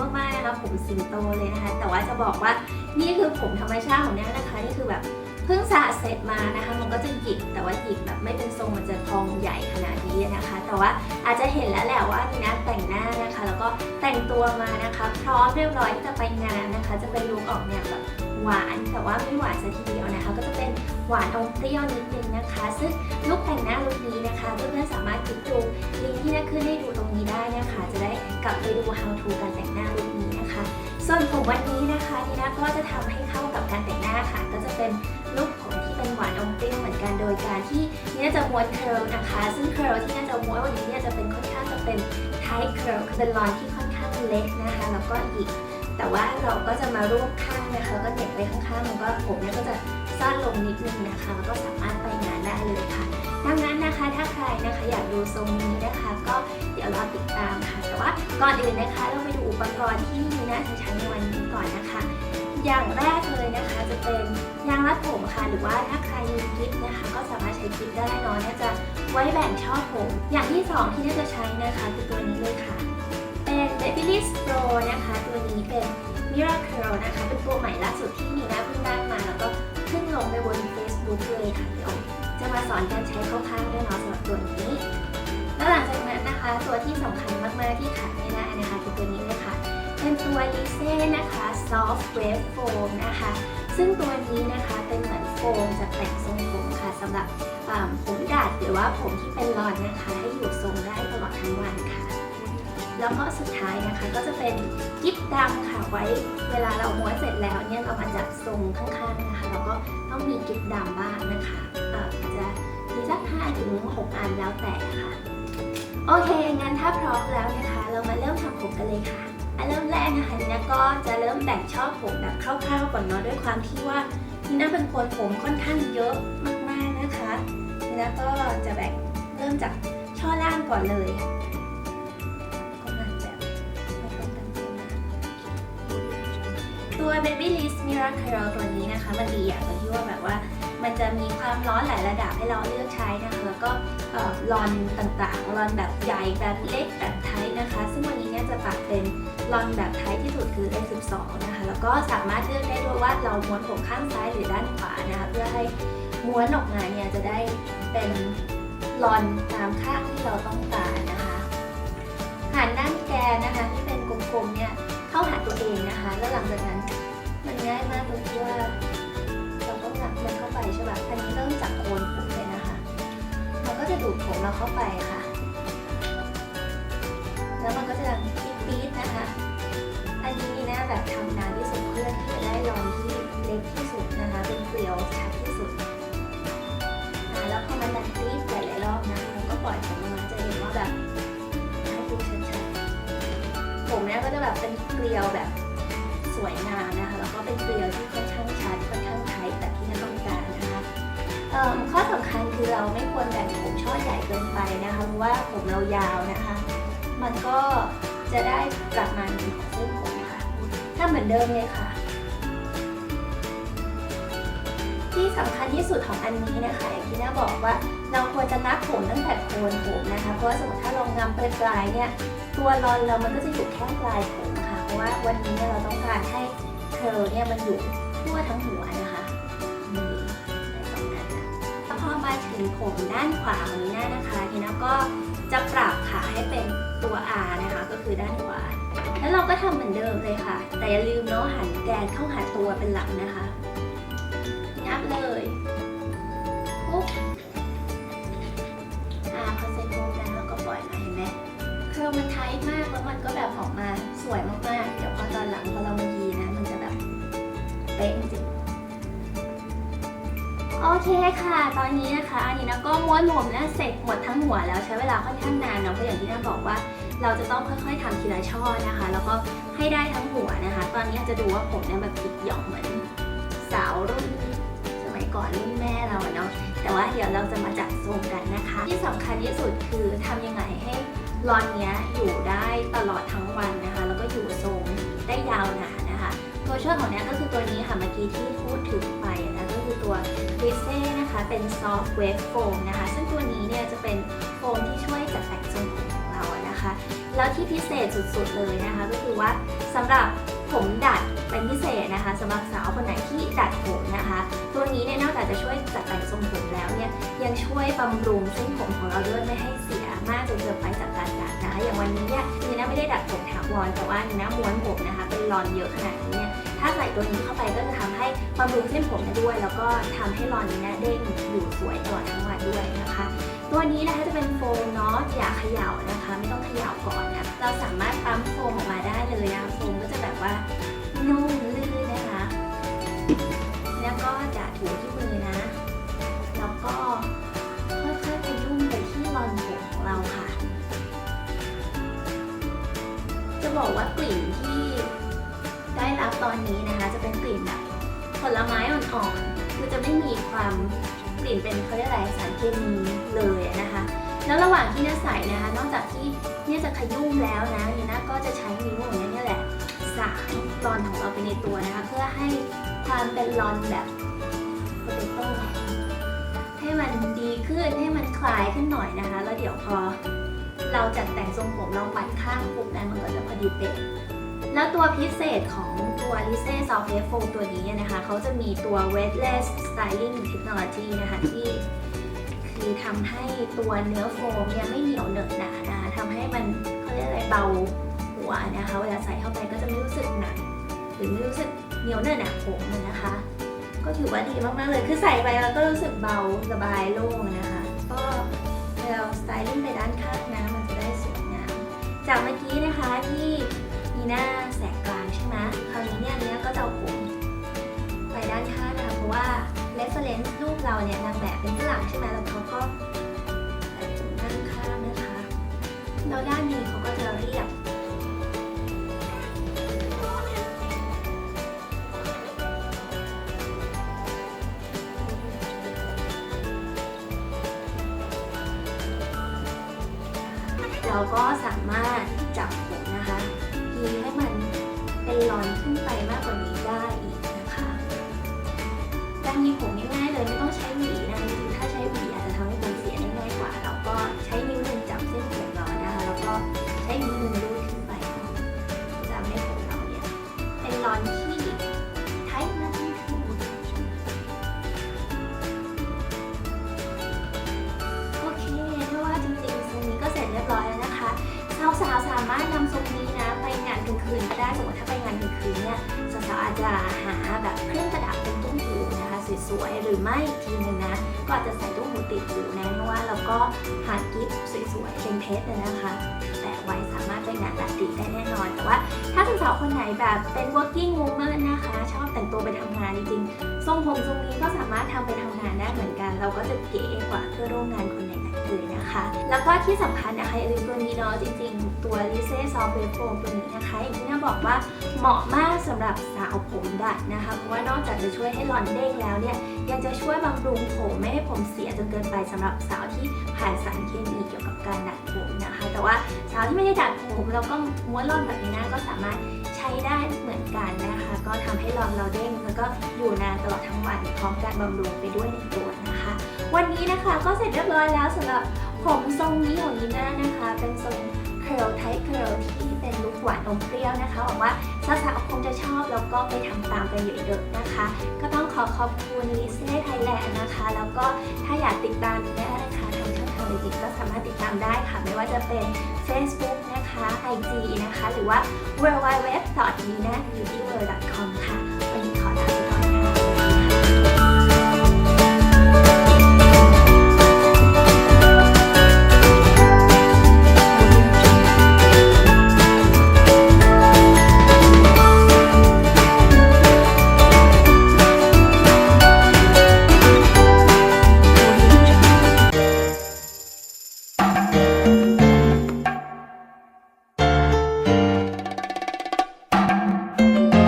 มากๆนะคะผมสิงโตเลยนะคะ แต่ว่าจะบอกว่านี่คือผมธรรมชาติของเนี่นะคะนี่คือแบบเพิ่งสระเสร็จมานะคะ มันก็จะหยิกแต่ว่าหยิกแบบไม่เป็นทรงมันจะทองใหญ่ขนาดนี้นะคะ แต่ว่าอาจจะเห็นแล้วแหละว่านี่นะแต่งหน้านะคะ แล้วก็แต่งตัวมานะคะ พร้อมเรียบร้อยที่จะไปงานนะคะ จะเป็นลุคออกแนวแบบหวานแต่ว่าไม่หวานซะทีเดียวนะคะ ก็จะเป็นหวานอมเปรี้ยวนิดนึงนะคะ ซึ่งลุคแต่งหน้าลุคนี้นะคะ ส่วนผมวันนี้นะคะนี่นะก็จะทำให้เข้ากับการแต่งหน้าค่ะ ก็จะเป็นลุคผมที่เป็นหวานอมเปรี้ยวเหมือนกันโดยการที่นี่น่าจะม้วนเคิร์ลนะคะ ซึ่งเคิร์ลที่น่าจะม้วนวันนี้เนี่ยจะเป็นค่อนข้างจะเป็นไทเคิร์ลคือเป็นรอนที่ค่อนข้างเล็กนะคะ แล้วก็หยิกแต่ว่าเราก็จะมารวบข้างนะคะก็เหน็บไปข้างๆมันก็ผมเนี่ยก็จะสั้นลงนิดนึงนะคะแล้วก็สามารถไปงานได้เลยค่ะ ดังนั้นนะคะถ้าใครนะคะอยากดูทรงนี้นะคะ ก็เดี๋ยวรอติดตามค่ะ แต่ว่าก่อนอื่นนะคะ เราไปดูอุปกรณ์ที่มีน่าจะใช้ในวันนี้ก่อนนะคะ อย่างแรกเลยนะคะจะเป็นยางรัดผมค่ะ หรือว่าถ้าใครมีกิฟนะคะ ก็สามารถใช้กิฟได้เนอะน่าจะไว้แบ่งช่อผม อย่างที่สองที่น่าจะใช้นะคะคือตัวนี้เลยค่ะ เป็น Babyliss Pro นะคะ ตัวนี้เป็น Miracle นะคะ เป็นตัวใหม่ล่าสุดที่มีหน้าเพิ่งได้มาแล้ว สอนการใช้คร่าวๆด้วยเนาะสำหรับตัวนี้ แล้วหลังจากนั้นนะคะ ตัวที่สำคัญมากๆที่ขาดไม่ได้นะคะคือตัวนี้เลยค่ะเป็นตัว l i s e นะคะ Soft Wave Foam นะคะ ซึ่งตัวนี้นะคะเป็นเหมือนโฟมจะแต่งทรงผมค่ะสำหรับผมดัดหรือว่าผมที่เป็นรอนนะคะ ให้อยู่ทรงได้ตลอดทั้งวันค่ะ แล้วก็สุดท้ายนะคะก็จะเป็นกิ๊บดำค่ะไว้เวลาเราม้วนเสร็จแล้วเนี่ยเรามาจัดทรงข้างๆนะคะแล้วก็ต้องมีกิ๊บดำบ้างนะคะอาจจะมีสักห้าถึงหกอันแล้วแต่ค่ะ โอเค งั้นถ้าพร้อมแล้วนะคะ เรามาเริ่มทำผมกันเลยค่ะอันเริ่มแรกนะคะนี่นะก็จะเริ่มแบ่งช่อผมแบบคร่าวๆก่อนเนาะด้วยความที่ว่านี่นะเป็นคนผมค่อนข้างเยอะมากๆนะคะนี่นะก็จะแบ่งเริ่มจากช่อล่างก่อนเลย ตัว Babyliss Miracle ตัวนี้นะคะ มันดีอย่างตรงที่ว่าแบบว่ามันจะมีความร้อนหลายระดับให้เราเลือกใช้นะคะแล้วก็เอ่อรอนต่างๆรอนแบบใหญ่แบบเล็กแบบไทยนะคะ ซึ่งวันนี้เนี่ยจะปรับเป็นรอนแบบไทยที่สุดคือ A12 นะคะแล้วก็สามารถเลือกได้ด้วยว่าเราม้วนผมข้างซ้ายหรือด้านขวานะคะเพื่อให้ม้วนออกมาเนี่ยจะได้เป็นรอนตามข้างที่เราต้องการนะคะหันด้านแกนนะคะที่เป็นกลมๆเนี่ยาหาตัวเองนะคะ แล้วหลังจากนั้นมันง่ายมากตรงที่ว่าเราก็งัดมันเข้าไปใช่ป่ะอันนี้เริ่มจากโคนผมเลยนะคะ มันก็จะดูดผมเราเข้าไปค่ะ แล้วมันก็จะดังปี๊ดๆนะคะ อันนี้นะแบบทำนานที่สุดเพื่อที่จะได้รอนที่เล็กที่สุดนะคะ เป็นเกลียวชัดที่สุดอ่าแล้วพอมันดัง แบบเป็นเกลียวแบบสวยงามนะคะ แล้วก็เป็นเกลียวที่ค่อนข้างชัดค่อนข้างไทยแบบที่เราต้องการนะคะข้อสำคัญคือเราไม่ควรแบ่งผมช่อใหญ่เกินไปนะคะเพราะว่าผมเรายาวนะคะ มันก็จะได้ประมาณของเส้นผมค่ะถ้าเหมือนเดิมเลยค่ะ ที่สำคัญที่สุดของอันนี้นะคะอย่างที่น้าบอกว่าเราควรจะนับผมตั้งแต่โคนผมนะคะ เพราะว่าสมมติถ้าเรางำปลายเนี่ยตัวรอนเรามันก็จะอยู่แค่ปลายผมค่ะ เพราะว่าวันนี้เนี่ยเราต้องการให้เธอเนี่ยมันอยู่ทั่วทั้งหัวนะคะนี่ในตรงนั้นนะแล้วพอมาถึงผมด้านขวาของนี้นะคะทีนี้ก็จะปรับค่ะให้เป็นตัว R นะคะก็คือด้านขวาแล้วเราก็ทำเหมือนเดิมเลยค่ะ แต่อย่าลืมเนาะหันแกนเข้าหาตัวเป็นหลักนะคะ เลยปุ๊บอ่าพอเสร็จปุ๊บแล้วเราก็ปล่อยมาเห็นไหมคือมันไทท์มากแล้วมันก็แบบออกมาสวยมากๆเดี๋ยวพอตอนหลังพอเรามายีนะ มันจะแบบเป๊ะจริงโอเคค่ะ ตอนนี้นะคะอันนี้นะก็ม้วนผมนะเสร็จหมดทั้งหัวแล้วใช้เวลาค่อนข้างนานเนาะเพราะอย่างที่น้าบอกว่า เราจะต้องค่อยๆทำทีละช่อนะคะ แล้วก็ให้ได้ทั้งหัวนะคะ ตอนนี้จะดูว่าผมเนี่ยแบบติดหย่อมเหมือนสาวรุ่น อนรุ่นแม่เราเนาะแต่ว่าเดี๋ยวเราจะมาจัดทรงกันนะคะ ที่สำคัญที่สุดคือทำยังไงให้รอนเนี้ยอยู่ได้ตลอดทั้งวันนะคะ แล้วก็อยู่ทรงได้ยาวนานนะคะ ตัวช่วยของเนี้ยก็คือตัวนี้ค่ะเมื่อกี้ที่พูดถึงไปนะก็คือตัว r i s e นะคะเป็น soft wave foam นะคะ ซึ่งตัวนี้เนี่ยจะเป็นโฟมที่ช่วยจัดแต่งทรงผมของเรานะคะ แล้วที่พิเศษสุดๆเลยนะคะ ก็คือว่าสำหรับ ผมดัดเป็นพิเศษนะคะสำหรับสาวคนไหนที่ดัดผมนะคะ ตัวนี้เนี่ยนอกจากจะช่วยจัดแต่งทรงผมแล้วเนี่ยยังช่วยบำรุงเส้นผมของเราด้วยไม่ให้เสียมากจนเกินไปจากการดัดนะคะ อย่างวันนี้เนี่ยนีน่าไม่ได้ดัดผมถาวรแต่ว่านีน่าม้วนผมนะคะ เป็นอนเยอะขนาดนี้เนี่ยถ้าใส่ตัวนี้เข้าไปก็จะทำให้บำรุงเส้นผมได้ด้วย แล้วก็ทำให้รอนนี้นะเด้งอยู่สวยตลอดทั้งวันด้วยนะคะ ตัวนี้นะคะจะเป็นโฟมเนาะอย่าเขย่านะคะ ไม่ต้องเขย่าก่อนนะเราสามารถปั๊มโฟมออกมาได้เลยนะโฟมก็จะแบบว่านุ่มลื่นนะคะ แล้วก็จะถูที่มือนะ แล้วก็ค่อยๆไปยุ่งไปที่รอนผมของเราค่ะ จะบอกว่ากลิ่น ตอนนี้นะคะ จะเป็นกลิ่นแบบผลไม้อ่อนๆคือจะไม่มีความกลิ่นเป็นเขาเรียกอะไรสารเคมีเลยนะคะ แล้วระหว่างที่เนี่ยใส่นะคะ นอกจากที่เนี่ยจะขยุ่มแล้วนะเนี่ยนะก็จะใช้นิ้วของเนี่ยนี่แหละสารรอนของเราไปในตัวนะคะ เพื่อให้ความเป็นรอนแบบโปเตโต้ให้มันดีขึ้นให้มันคลายขึ้นหน่อยนะคะ แล้วเดี๋ยวพอเราจัดแต่งทรงผมเราปัดข้างปุ๊บนะมันก็จะพอดีเป๊ะ แล้วตัวพิเศษของตัว l i s e s o f t f o ตัวนี้นะคะเขาจะมีตัว weightless styling technology นะคะที่คือทำให้ตัวเนื้อโฟมเนี่ยไม่เหนียวเหนอะหนานะคะทำให้มันเขาเรียกอะไรเบาหัวนะคะเวลาใส่เข้าไปก็จะไม่รู้สึกหนักหรือไม่รู้สึกเหนียวเหนอะหนาผมนะคะ ก็ถือว่าดีมากๆเลยคือใส่ไปแล้วก็รู้สึกเบาสบายโล่งนะคะ ก็เวลาสไตลิ่งไปด้านข้างนะมันจะได้สวยงามจากเมื่อกี้นะคะที่มีหน้า คราวนี้เนี่ยเนี้ยก็จะเอาผมไปด้านข้างนะคะเพราะว่า reference รูปเราเนี่ยนางแบบเป็นฝรั่งใช่ไหมแล้วเขาก็ใส่ผมด้านข้างนะคะแล้วด้านนี้เขาก็จะเรียบเราก็สามารถจับ ลอนขึ้นไปมากกว่านี้ได้อีกนะคะการมีผม คืนก็ได้สมมติถ้าไปงานกลางคืนเนี่ยสาวๆอาจจะหาแบบเครื่องประดับเป็นตุ้มหูนะคะสวยๆหรือไม่ทีนึงนะก็อาจจะใส่ตุ้มหูติดหูนะเพราะว่าเราก็หากิฟต์สวยๆเป็นเพชรนะคะแต่ไว้สามารถไปงานราตรีได้แน่นอน แต่ว่าถ้าสาวๆคนไหนแบบเป็น working woman นะคะชอบแต่งตัวไปทำงานจริงๆทรงผมทรงนี้ก็สามารถทำไปทำงานได้เหมือนกัน เราก็จะเก๋กว่าเพื่อร่วมงานคนไหนๆเลยนะคะ แล้วก็ที่สำคัญนะคะอย่าลืมตัวนี้เนาะจริงๆ ตัว l i s e s o f t w a r e Foam ตัวนี้นะคะอย่างที่น่าบอกว่าเหมาะมากสำหรับสาวผมดัดนะคะ เพราะว่านอกจากจะช่วยให้หลอนเด้งแล้วเนี่ย ยังจะช่วยบำรุงผมไม่ให้ผมเสียจนเกินไปสำหรับสาวที่ผ่านสารเคมีเกี่ยวกับการดัดผมนะคะ แต่ว่าสาวที่ไม่ได้ดัดผมแล้วก็ม้วนร่อนแบบนี้นะก็สามารถใช้ได้เหมือนกันนะคะ ก็ทำให้รอนเราเด้งแล้วก็อยู่นานตลอดทั้งวันพร้อมการบำรุงไปด้วยในตัวนะคะ วันนี้นะคะก็เสร็จเรียบร้อยแล้วสำหรับผมทรงนี้ของนีน่านะคะ เป็นทรง คอร์ลไทป์เคอร์ลที่เป็นลุคหวานอมเปรี้ยวนะคะหวังว่าสาวๆคงจะชอบแล้วก็ไปทำตามกันเยอะๆนะคะ ก็ต้องขอขอบคุณลิเซ่ไทยแลนด์นะคะ แล้วก็ถ้าอยากติดตามนีน่านะคะทางช่องทางจริงๆก็สามารถติดตามได้ค่ะ ไม่ว่าจะเป็น Facebook นะคะ IG นะคะ หรือว่า w w w n i n a b e a u t y w o r l d c o m ค่ะ